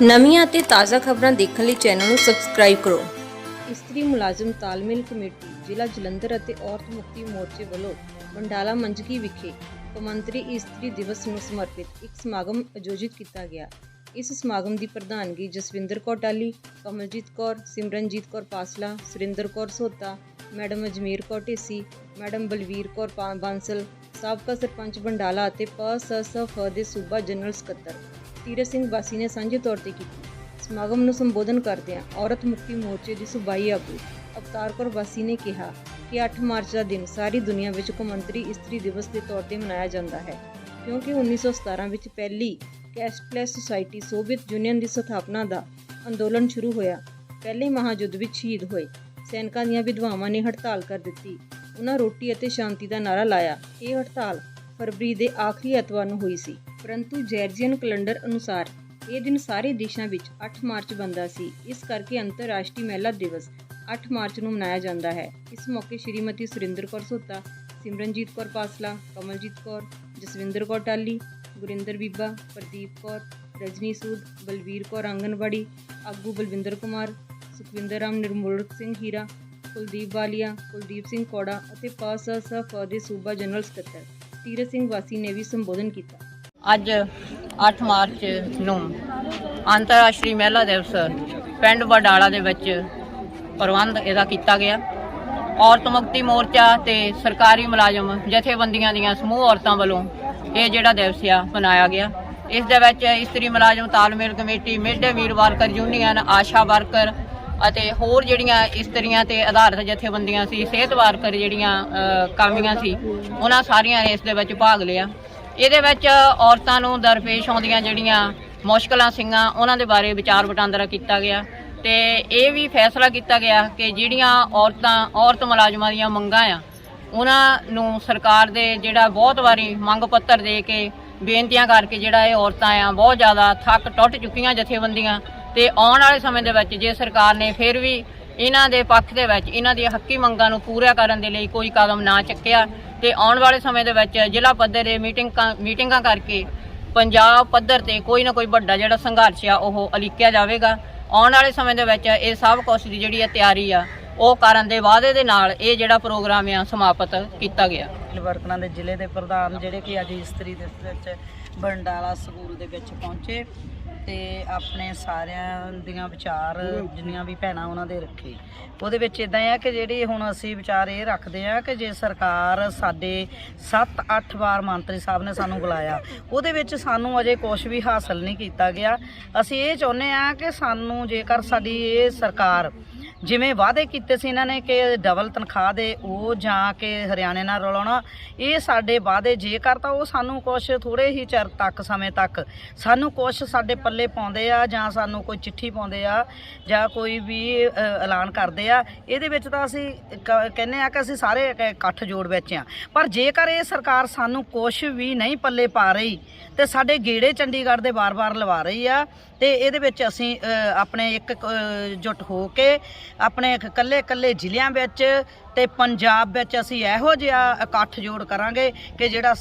ਨਵੀਆਂ ਅਤੇ ਤਾਜ਼ਾ ਖਬਰਾਂ ਦੇਖਣ ਲਈ ਚੈਨਲ ਨੂੰ ਸਬਸਕ੍ਰਾਈਬ ਕਰੋ। ਇਸਤਰੀ ਮੁਲਾਜ਼ਮ ਤਾਲਮੇਲ ਕਮੇਟੀ, ਜ਼ਿਲ੍ਹਾ ਜਲੰਧਰ ਅਤੇ ਔਰਤ ਮੁਕਤੀ ਮੋਰਚੇ ਵੱਲੋਂ ਬੰਡਾਲਾ ਮੰਜਕੀ ਵਿਖੇ ਕੌਮਾਂਤਰੀ ਇਸਤਰੀ ਦਿਵਸ ਨੂੰ ਸਮਰਪਿਤ ਇੱਕ ਸਮਾਗਮ ਆਯੋਜਿਤ ਕੀਤਾ ਗਿਆ। ਇਸ ਸਮਾਗਮ ਦੀ ਪ੍ਰਧਾਨਗੀ ਜਸਵਿੰਦਰ ਕੌਰ ਟਾਲੀ, ਕਮਲਜੀਤ ਕੌਰ, ਸਿਮਰਨਜੀਤ ਕੌਰ ਪਾਸਲਾ, ਸੁਰਿੰਦਰ ਕੌਰ ਸੋਤਾ, ਮੈਡਮ ਅਜਮੀਰ ਕੌਰ ਢੇਸੀ, ਮੈਡਮ ਬਲਵੀਰ ਕੌਰ ਬਾਂਸਲ, ਸਾਬਕਾ ਸਰਪੰਚ ਬੰਡਾਲਾ ਅਤੇ ਪਸਸਫ ਦੇ ਸੂਬਾ ਜਨਰਲ ਸਕੱਤਰ। ਤੀਰਥ ਸਿੰਘ ਵਾਸੀ ਨੇ ਸਾਂਝੇ ਤੌਰ ਤੇ ਕੀਤੀ। ਸਮਾਗਮ ਨੂੰ ਸੰਬੋਧਨ ਕਰਦਿਆਂ ਔਰਤ ਮੁਕਤੀ ਮੋਰਚੇ ਦੀ ਸੂਬਾਈ ਆਗੂ ਅਵਤਾਰ ਕੌਰ ਵਾਸੀ ਨੇ ਕਿਹਾ ਕਿ 8 ਮਾਰਚ ਦਾ ਦਿਨ ਸਾਰੀ ਦੁਨੀਆ ਵਿੱਚ ਕੌਮਾਂਤਰੀ ਇਸਤਰੀ ਦਿਵਸ ਦੇ ਤੌਰ ਤੇ ਮਨਾਇਆ ਜਾਂਦਾ ਹੈ, ਕਿਉਂਕਿ 1917 ਵਿੱਚ ਪਹਿਲੀ ਕੈਸ਼ਲੈਸ ਸੁਸਾਇਟੀ ਸੋਵੀਅਤ ਯੂਨੀਅਨ ਦੀ ਸਥਾਪਨਾ ਦਾ ਅੰਦੋਲਨ ਸ਼ੁਰੂ ਹੋਇਆ। ਪਹਿਲੇ ਮਹਾਯੁੱਧ ਵਿੱਚ ਸ਼ਹੀਦ ਹੋਏ। ਸੈਨਿਕਾਂ ਦੀਆਂ ਵਿਧਵਾਵਾਂ ਨੇ ਹੜਤਾਲ ਕਰ ਦਿੱਤੀ। ਉਹਨਾਂ ਰੋਟੀ ਅਤੇ ਸ਼ਾਂਤੀ ਦਾ ਨਾਰਾ ਲਾਇਆ। ਇਹ ਹੜਤਾਲ ਫਰਵਰੀ ਦੇ ਆਖਰੀ ਐਤਵਾਰ ਨੂੰ ਹੋਈ ਸੀ। ਪਰੰਤੂ ਜੈਰਜੀਅਨ ਕੈਲੰਡਰ ਅਨੁਸਾਰ ਇਹ ਦਿਨ ਸਾਰੇ ਦੇਸ਼ਾਂ ਵਿੱਚ 8 ਮਾਰਚ ਬੰਦਾ ਸੀ। ਇਸ ਕਰਕੇ ਅੰਤਰਰਾਸ਼ਟਰੀ ਮਹਿਲਾ ਦਿਵਸ 8 ਮਾਰਚ ਨੂੰ ਮਨਾਇਆ ਜਾਂਦਾ ਹੈ। ਇਸ ਮੌਕੇ ਸ਼੍ਰੀਮਤੀ ਸੁਰਿੰਦਰ ਕੌਰ ਸੋਤਾ, ਸਿਮਰਨਜੀਤ ਕੌਰ ਪਾਸਲਾ, ਕਮਲਜੀਤ ਕੌਰ, ਜਸਵਿੰਦਰ ਕੌਰ ਟਾਲੀ, ਗੁਰਿੰਦਰ ਬੀਬਾ, ਪ੍ਰਦੀਪ ਕੌਰ, ਰਜਨੀ ਸੂਦ, ਬਲਵੀਰ ਕੌਰ ਆਂਗਨਵਾੜੀ ਆਗੂ ਬਲਵਿੰਦਰ ਕੁਮਾਰ, ਸੁਖਵਿੰਦਰ ਰਾਮ ਨਿਰਮੋਲ ਸਿੰਘ ਹੀਰਾ, ਕੁਲਦੀਪ ਵਾਲੀਆ, ਕੁਲਦੀਪ ਸਿੰਘ ਕੋੜਾ ਅਤੇ ਪਸਸਫ ਦੇ ਸੂਬਾ ਜਨਰਲ ਸਕੱਤਰ, ਤੀਰਥ ਸਿੰਘ ਵਾਸੀ ਨੇ ਵੀ ਸੰਬੋਧਨ ਕੀਤਾ। ਅੱਜ 8 ਮਾਰਚ ਨੂੰ ਅੰਤਰਰਾਸ਼ਟਰੀ ਮਹਿਲਾ ਦਿਵਸ ਪਿੰਡ ਬਡਾਲਾ ਦੇ ਵਿੱਚ ਪ੍ਰਬੰਧ ਇਹਦਾ ਕੀਤਾ ਗਿਆ। ਔਰਤ ਮੁਕਤੀ ਮੋਰਚਾ ਤੇ ਸਰਕਾਰੀ ਮੁਲਾਜ਼ਮ ਜਥੇਬੰਦੀਆਂ ਦੀਆਂ ਸਮੂਹ ਔਰਤਾਂ ਵੱਲੋਂ ਇਹ ਜਿਹੜਾ ਦਿਵਸ ਆ ਮਨਾਇਆ ਗਿਆ। ਇਸ ਦੇ ਵਿੱਚ ਇਸਤਰੀ ਮੁਲਾਜ਼ਮ, ਤਾਲਮੇਲ committee mid day meal worker, union, Asha worker ਅਤੇ ਹੋਰ ਜਿਹੜੀਆਂ ਇਸਤਰੀਆਂ ਤੇ ਆਧਾਰਿਤ ਜਥੇਬੰਦੀਆਂ ਸੀ, ਸਿਹਤ ਵਰਕਰ ਜਿਹੜੀਆਂ ਕਾਮੀਆਂ ਸੀ, ਉਹਨਾਂ ਸਾਰੀਆਂ ਇਸ ਦੇ ਵਿੱਚ ਭਾਗ ਲਿਆ। ਇਹਦੇ ਵਿੱਚ ਔਰਤਾਂ ਨੂੰ ਦਰਪੇਸ਼ ਆਉਂਦੀਆਂ ਜਿਹੜੀਆਂ ਮੁਸ਼ਕਲਾਂ ਸੀਗੀਆਂ, ਉਹਨਾਂ ਦੇ ਬਾਰੇ ਵਿਚਾਰ ਵਟਾਂਦਰਾ ਕੀਤਾ ਗਿਆ। ਤੇ ਇਹ ਵੀ ਫੈਸਲਾ ਕੀਤਾ ਗਿਆ ਕਿ ਜਿਹੜੀਆਂ ਔਰਤਾਂ, ਔਰਤ ਮੁਲਾਜ਼ਮਾਂ ਦੀਆਂ ਮੰਗਾਂ ਆ, ਉਹਨਾਂ ਨੂੰ ਸਰਕਾਰ ਦੇ ਜਿਹੜਾ ਬਹੁਤ ਵਾਰੀ ਮੰਗ ਪੱਤਰ ਦੇ ਕੇ ਬੇਨਤੀਆਂ ਕਰਕੇ ਜਿਹੜਾ ਇਹ ਔਰਤਾਂ ਆ, ਬਹੁਤ ਜ਼ਿਆਦਾ ਥੱਕ ਟੁੱਟ ਚੁੱਕੀਆਂ ਜਥੇਬੰਦੀਆਂ। ਤੇ ਆਉਣ ਵਾਲੇ ਸਮੇਂ ਦੇ ਵਿੱਚ ਜੇ ਸਰਕਾਰ ਨੇ ਫਿਰ ਵੀ ਇਹਨਾਂ ਦੇ ਪੱਖ ਦੇ ਵਿੱਚ ਇਹਨਾਂ ਦੀਆਂ ਹੱਕੀ ਮੰਗਾਂ ਨੂੰ ਪੂਰਾ ਕਰਨ ਦੇ ਲਈ ਕੋਈ ਕਦਮ ਨਾ ਚੱਕਿਆ ਤੇ ਆਉਣ ਵਾਲੇ ਸਮੇਂ ਦੇ ਵਿੱਚ ਜ਼ਿਲ੍ਹਾ ਪੱਧਰ ਦੇ ਮੀਟਿੰਗਾਂ ਮੀਟਿੰਗਾਂ ਕਰਕੇ ਪੰਜਾਬ ਪੱਧਰ ਤੇ ਕੋਈ ਨਾ ਕੋਈ ਵੱਡਾ ਜਿਹੜਾ ਸੰਘਰਸ਼ ਆ, ਉਹ ਅਲੀਕਿਆ ਜਾਵੇਗਾ। ਆਉਣ ਵਾਲੇ ਸਮੇਂ ਦੇ ਵਿੱਚ ਇਹ ਸਭ ਕੁਛ ਦੀ ਜਿਹੜੀ ਆ ਤਿਆਰੀ ਆ, ਉਹ ਕਰਨ ਦੇ ਵਾਅਦੇ ਦੇ ਨਾਲ ਇਹ ਜਿਹੜਾ ਪ੍ਰੋਗਰਾਮ ਆ, ਸਮਾਪਤ ਕੀਤਾ ਗਿਆ। ਵਰਕਰਾਂ ਦੇ ਜ਼ਿਲ੍ਹੇ ਦੇ ਪ੍ਰਧਾਨ ਜਿਹੜੇ ਕਿ ਅੱਜ ਇਸਤਰੀ ਦੇ ਵਿੱਚ ਬੰਡਾਲਾ ਸਕੂਲ ਦੇ ਵਿੱਚ ਪਹੁੰਚੇ। ਤੇ ਆਪਣੇ ਸਾਰਿਆਂ ਦੀਆਂ ਵਿਚਾਰ ਜਿੰਨੀਆਂ ਵੀ ਭੈਣਾਂ ਉਹਨਾਂ ਦੇ ਰੱਖੇ। ਉਹਦੇ ਵਿੱਚ ਇਦਾਂ ਆ ਕਿ ਜਿਹੜੀ ਹੁਣ ਅਸੀਂ ਵਿਚਾਰ ਇਹ ਰੱਖਦੇ ਆ ਕਿ ਜੇ ਸਰਕਾਰ ਸਾਡੇ 7-8 ਵਾਰ ਮੰਤਰੀ ਸਾਹਿਬ ਨੇ ਸਾਨੂੰ ਬੁਲਾਇਆ, ਉਹਦੇ ਵਿੱਚ ਸਾਨੂੰ ਅਜੇ ਕੁਝ ਵੀ ਹਾਸਲ ਨਹੀਂ ਕੀਤਾ ਗਿਆ। ਅਸੀਂ ਇਹ ਚਾਹੁੰਦੇ ਆ ਕਿ ਸਾਨੂੰ ਜੇਕਰ ਸਾਡੀ ਇਹ ਸਰਕਾਰ ਜਿਵੇਂ ਵਾਅਦੇ ਕੀਤੇ ਸੀ ਇਹਨਾਂ ਨੇ ਕਿ ਡਬਲ ਤਨਖਾਹ ਦੇ ਉਹ ਜਾਂ ਕਿ ਹਰਿਆਣੇ ਨਾਲ ਰਲਾਉਣਾ ਇਹ ਸਾਡੇ ਵਾਅਦੇ ਜੇਕਰ ਤਾਂ ਉਹ ਸਾਨੂੰ ਕੁਝ ਥੋੜੇ ਹੀ ਚਿਰ ਤੱਕ ਸਮੇਂ ਤੱਕ ਸਾਨੂੰ ਕੁਝ ਸਾਡੇ ਪੱਲੇ ਪਾਉਂਦੇ ਆ ਜਾਂ ਸਾਨੂੰ ਕੋਈ ਚਿੱਠੀ ਪਾਉਂਦੇ ਆ ਜਾਂ ਕੋਈ ਵੀ ਐਲਾਨ ਕਰਦੇ ਆ ਇਹਦੇ ਵਿੱਚ ਤਾਂ ਅਸੀਂ ਕ- ਕਹਿੰਦੇ ਆ ਕਿ ਅਸੀਂ ਸਾਰੇ ਇਕੱਠ ਜੋੜ ਵਿੱਚ ਆ। ਪਰ ਜੇਕਰ ਇਹ ਸਰਕਾਰ ਸਾਨੂੰ ਕੁਝ ਵੀ ਨਹੀਂ ਪੱਲੇ ਪਾ ਰਹੀ ਤੇ ਸਾਡੇ ਗੇੜੇ ਚੰਡੀਗੜ੍ਹ ਦੇ ਵਾਰ-ਵਾਰ ਲਵਾ ਰਹੀ ਆ ਤੇ ਇਹਦੇ ਵਿੱਚ ਅਸੀਂ ਆਪਣੇ ਇੱਕ ਅ, ਜੁਟ ਹੋ ਕੇ ਆਪਣੇ ਇਕੱਲੇ ਇਕੱਲੇ ਜ਼ਿਲ੍ਹਿਆਂ ਵਿੱਚ ਤੇ ਪੰਜਾਬ ਵਿੱਚ ਅਸੀਂ ਇਹੋ ਜਿਹਾ ਇਕੱਠ ਜੋੜ ਕਰਾਂਗੇ ਕਿ ਜਿਹੜਾ